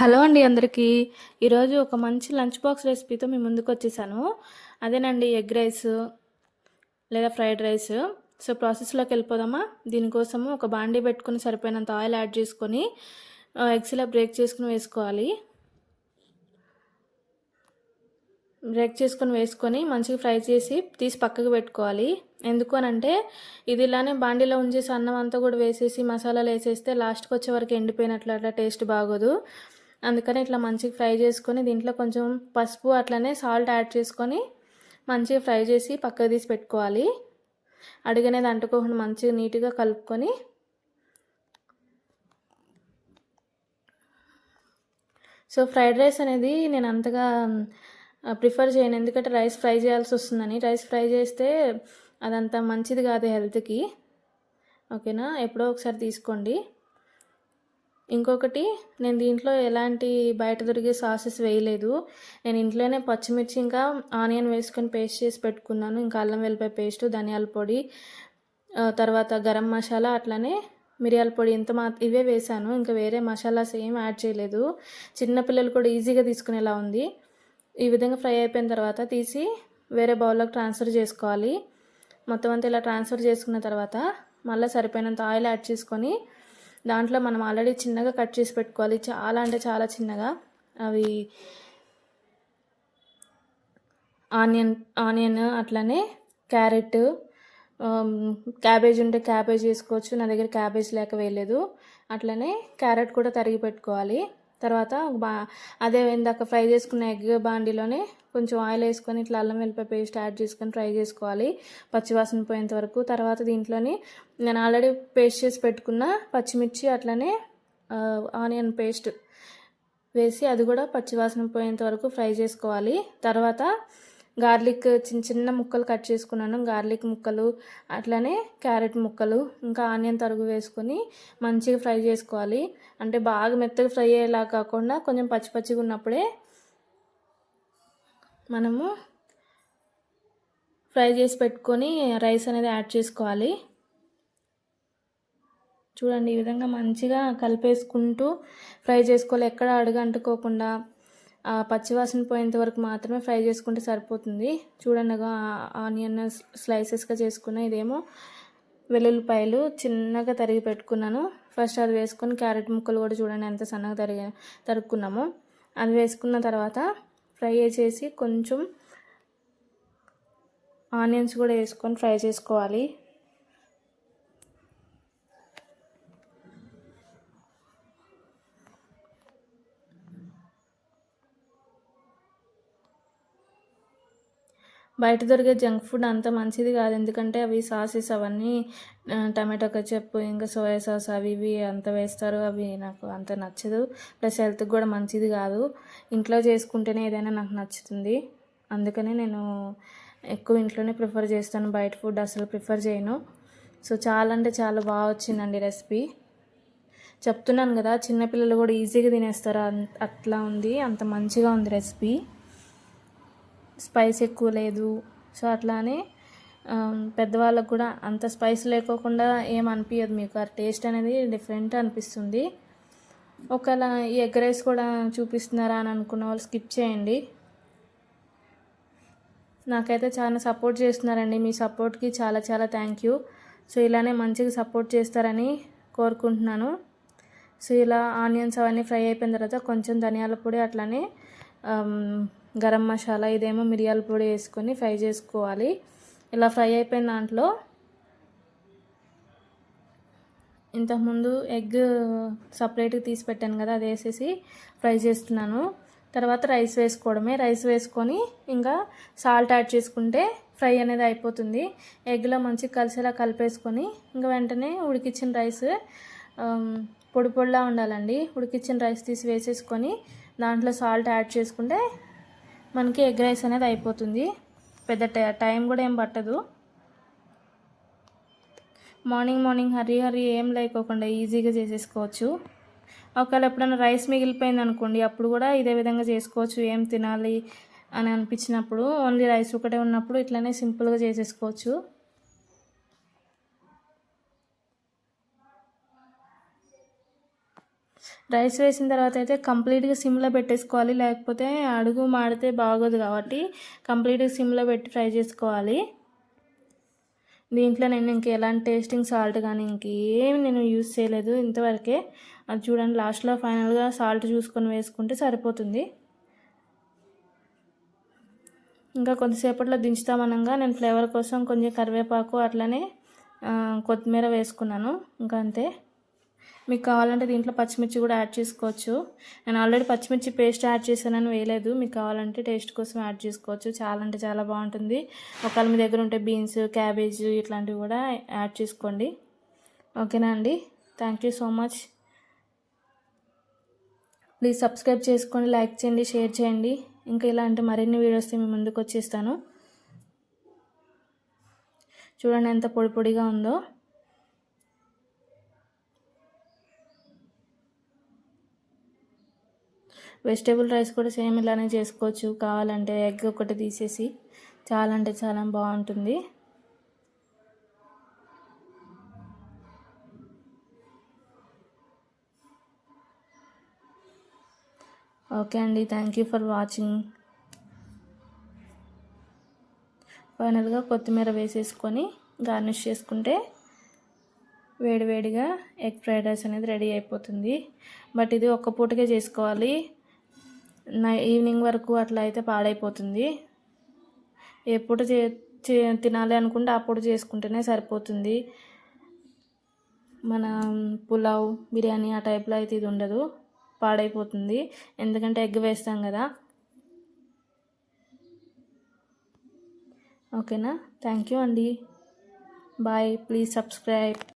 Hello అండి అందరికీ. ఈరోజు ఒక మంచి లంచ్ బాక్స్ రెసిపీతో మీ ముందుకు వచ్చేసాను అదేనండి ఎగ్ రైస్ లేదా ఫ్రైడ్ రైస్. సో ప్రాసెస్లోకి వెళ్ళిపోదామా? దీనికోసము ఒక బాండీ పెట్టుకుని సరిపోయినంత ఆయిల్ యాడ్ చేసుకొని ఎగ్స్ ఇలా బ్రేక్ చేసుకుని వేసుకోవాలి. బ్రేక్ చేసుకొని వేసుకొని మంచిగా ఫ్రై చేసి తీసి పక్కకు పెట్టుకోవాలి. ఎందుకు అని అంటే ఇది ఇలానే బాండీలో ఉంచేసి అన్నం అంతా కూడా వేసేసి మసాలాలు వేసేస్తే లాస్ట్కి వచ్చే వరకు ఎండిపోయినట్లు అట్లా టేస్ట్ బాగోదు. అందుకని ఇట్లా మంచిగా ఫ్రై చేసుకొని దీంట్లో కొంచెం పసుపు అట్లనే సాల్ట్ యాడ్ చేసుకొని మంచిగా ఫ్రై చేసి పక్కకు తీసి పెట్టుకోవాలి. అడిగనేది అంటుకోకుండా మంచిగా నీట్గా కలుపుకొని సో ఫ్రైడ్ రైస్ అనేది నేను అంతగా ప్రిఫర్ చేయను. ఎందుకంటే రైస్ ఫ్రై చేయాల్సి వస్తుందని. రైస్ ఫ్రై చేస్తే అదంతా మంచిది కాదు హెల్త్కి. ఓకేనా? ఎప్పుడో ఒకసారి తీసుకోండి. ఇంకొకటి నేను దీంట్లో ఎలాంటి బయట దొరికే సాసెస్ వేయలేదు. నేను ఇంట్లోనే పచ్చిమిర్చి ఇంకా ఆనియన్ వేసుకొని పేస్ట్ చేసి పెట్టుకున్నాను. ఇంకా అల్లం వెల్లిపాయ పేస్ట్ ధనియాల పొడి తర్వాత గరం మసాలా అట్లనే మిరియాల పొడి ఇంత మా ఇవే వేసాను ఇంకా వేరే మసాలాస్ ఏం యాడ్ చేయలేదు. చిన్నపిల్లలు కూడా ఈజీగా తీసుకునేలా ఉంది. ఈ విధంగా ఫ్రై అయిపోయిన తర్వాత తీసి వేరే బౌల్లోకి ట్రాన్స్ఫర్ చేసుకోవాలి. మొత్తం అంతా ఇలా ట్రాన్స్ఫర్ చేసుకున్న తర్వాత మళ్ళీ సరిపోయినంత ఆయిల్ యాడ్ చేసుకొని దాంట్లో మనం ఆల్రెడీ చిన్నగా కట్ చేసి పెట్టుకోవాలి. చాలా అంటే చాలా చిన్నగా. అవి ఆనియన్ ఆనియన్ అట్లనే క్యారెట్ క్యాబేజ్ ఉంటే క్యాబేజ్ వేసుకోవచ్చు నా దగ్గర క్యాబేజ్ లేక వేయలేదు. అట్లనే క్యారెట్ కూడా తరిగి పెట్టుకోవాలి. తర్వాత బా అదే ఇందాక ఫ్రై చేసుకున్న ఎగ్ బాండీలోనే కొంచెం ఆయిల్ వేసుకొని ఇట్లా అల్లం వెల్లిపాయ పేస్ట్ యాడ్ చేసుకొని ఫ్రై చేసుకోవాలి పచ్చివాసన పోయేంత వరకు. తర్వాత దీంట్లోని నేను ఆల్రెడీ పేస్ట్ చేసి పెట్టుకున్న పచ్చిమిర్చి అట్లనే ఆనియన్ పేస్ట్ వేసి అది కూడా పచ్చివాసన పోయేంత వరకు ఫ్రై చేసుకోవాలి. తర్వాత గార్లిక్ చిన్న చిన్న ముక్కలు కట్ చేసుకున్నాను. గార్లిక్ ముక్కలు అట్లనే క్యారెట్ ముక్కలు ఇంకా ఆనియన్ తరుగు వేసుకొని మంచిగా ఫ్రై చేసుకోవాలి. అంటే బాగా మెత్తగా ఫ్రై అయ్యేలా కాకుండా కొంచెం పచ్చి పచ్చిగా ఉన్నప్పుడే మనము ఫ్రై చేసి పెట్టుకొని రైస్ అనేది యాడ్ చేసుకోవాలి. చూడండి ఈ విధంగా మంచిగా కలిపేసుకుంటూ ఫ్రై చేసుకోవాలి. ఎక్కడ అడుగంటుకోకుండా పచ్చివాసన పోయేంత వరకు మాత్రమే ఫ్రై చేసుకుంటే సరిపోతుంది. చూడండిగా ఆనియన్ స్లైసెస్గా చేసుకున్న ఇదేమో వెల్లుల్లిపాయలు చిన్నగా తరిగి పెట్టుకున్నాను. ఫస్ట్ అది వేసుకొని క్యారెట్ ముక్కలు కూడా చూడండి ఎంత సన్నగా తరిగి తరుక్కున్నాము. అది వేసుకున్న తర్వాత ఫ్రై చేసి కొంచెం ఆనియన్స్ కూడా వేసుకొని ఫ్రై చేసుకోవాలి. బయట దొరికే జంక్ ఫుడ్ అంత మంచిది కాదు. ఎందుకంటే అవి సాసెస్ అవన్నీ టమాటో కచప్ ఇంకా సోయా సాస్ అవి ఇవి అంత వేస్తారు. అవి నాకు అంత నచ్చదు. ప్లస్ హెల్త్కి కూడా మంచిది కాదు. ఇంట్లో చేసుకుంటేనే ఏదైనా నాకు నచ్చుతుంది. అందుకనే నేను ఎక్కువ ఇంట్లోనే ప్రిఫర్ చేస్తాను. బయట ఫుడ్ అసలు ప్రిఫర్ చేయను. సో చాలా అంటే చాలా బాగా వచ్చిందండి రెసిపీ. చెప్తున్నాను కదా చిన్నపిల్లలు కూడా ఈజీగా తినేస్తారు. అట్లా ఉంది. అంత మంచిగా ఉంది రెసిపీ. స్పైస్ ఎక్కువ లేదు. సో అట్లానే పెద్దవాళ్ళకు కూడా అంత స్పైస్ లేకోకుండా ఏం అనిపించదు మీకు. ఆ టేస్ట్ అనేది డిఫరెంట్ అనిపిస్తుంది. ఒకవేళ ఈ ఎగ్ రైస్ కూడా చూపిస్తున్నారా అని అనుకున్న వాళ్ళు స్కిప్ చేయండి. నాకైతే చాలా సపోర్ట్ చేస్తున్నారండి. మీ సపోర్ట్కి చాలా చాలా థ్యాంక్ యూ. సో ఇలానే మంచిగా సపోర్ట్ చేస్తారని కోరుకుంటున్నాను. సో ఇలా ఆనియన్స్ అవన్నీ ఫ్రై అయిపోయిన తర్వాత కొంచెం ధనియాల పొడి అట్లానే గరం మసాలా ఇదేమో మిరియాల పొడి వేసుకొని ఫ్రై చేసుకోవాలి. ఇలా ఫ్రై అయిపోయిన దాంట్లో ఇంతకుముందు ఎగ్ సపరేట్గా తీసి పెట్టాను కదా అది వేసేసి ఫ్రై చేస్తున్నాను. తర్వాత రైస్ వేసుకోవడమే. రైస్ వేసుకొని ఇంకా సాల్ట్ యాడ్ చేసుకుంటే ఫ్రై అనేది అయిపోతుంది. ఎగ్లో మంచిగా కలిసేలా కలిపేసుకొని ఇంకా వెంటనే ఉడికిచ్చిన రైస్ పొడి పొడిలా ఉండాలండి. ఉడికిచ్చిన రైస్ తీసి వేసేసుకొని దాంట్లో సాల్ట్ యాడ్ చేసుకుంటే మనకి ఎగ్ రైస్ అనేది అయిపోతుంది. పెద్ద టైం కూడా ఏం పట్టదు. మార్నింగ్ మార్నింగ్ హరీ హరీ ఏం లేకోకుండా ఈజీగా చేసేసుకోవచ్చు. ఒకవేళ ఎప్పుడైనా రైస్ మిగిలిపోయింది అనుకోండి అప్పుడు కూడా ఇదే విధంగా చేసుకోవచ్చు. ఏం తినాలి అని అనిపించినప్పుడు ఓన్లీ రైస్ ఒకటే ఉన్నప్పుడు ఇట్లనే సింపుల్గా చేసేసుకోవచ్చు. రైస్ వేసిన తర్వాత అయితే కంప్లీట్గా సిమ్లో పెట్టేసుకోవాలి. లేకపోతే అడుగు మాడితే బాగోదు కాబట్టి కంప్లీట్గా సిమ్లో పెట్టి ఫ్రై చేసుకోవాలి. దీంట్లో నేను ఇంక ఎలాంటి టేస్టింగ్ సాల్ట్ కానీ ఇంకేమి నేను యూజ్ చేయలేదు ఇంతవరకే. అది చూడండి లాస్ట్లో ఫైనల్గా సాల్ట్ చూసుకొని వేసుకుంటే సరిపోతుంది. ఇంకా కొద్దిసేపట్లో దించుతామనగా నేను ఫ్లేవర్ కోసం కొంచెం కరివేపాకు అట్లనే కొత్తిమీర వేసుకున్నాను. ఇంకా అంతే. మీకు కావాలంటే దీంట్లో పచ్చిమిర్చి కూడా యాడ్ చేసుకోవచ్చు. నేను ఆల్రెడీ పచ్చిమిర్చి పేస్ట్ యాడ్ చేశానని వేయలేదు. మీకు కావాలంటే టేస్ట్ కోసం యాడ్ చేసుకోవచ్చు. చాలా అంటే చాలా బాగుంటుంది. ఒకవేళ మీ దగ్గర ఉంటే బీన్స్ క్యాబేజ్ ఇట్లాంటివి కూడా యాడ్ చేసుకోండి. ఓకేనా అండి? Thank you so much please subscribe చేసుకోండి లైక్ చేయండి షేర్ చేయండి. ఇంకా ఇలాంటి మరిన్ని వీడియోస్ మీ ముందుకు వచ్చేస్తాను. చూడండి ఎంత పొడి పొడిగా ఉందో. వెజిటేబుల్ రైస్ కూడా సేమ్ ఇలానే చేసుకోవచ్చు. కావాలంటే ఎగ్ ఒకటి తీసేసి చాలా అంటే చాలా బాగుంటుంది. ఓకే అండి థ్యాంక్ యూ ఫర్ వాచింగ్. ఫైనల్గా కొత్తిమీర వేసేసుకొని గార్నిష్ చేసుకుంటే వేడివేడిగా ఎగ్ ఫ్రైడ్ రైస్ అనేది రెడీ అయిపోతుంది. బట్ ఇది ఒక్క పూటకే చేసుకోవాలి. నై ఈవినింగ్ వరకు అట్లా అయితే పాడైపోతుంది. ఎప్పుడు చే చే- తినాలి అనుకుంటే అప్పుడు చేసుకుంటేనే సరిపోతుంది. మన పులావ్ బిర్యానీ ఆ టైప్లో అయితే ఇది ఉండదు. పాడైపోతుంది. ఎందుకంటే ఎగ్ వేస్తాం కదా. ఓకేనా? థ్యాంక్ యూ అండి. బాయ్. Please subscribe.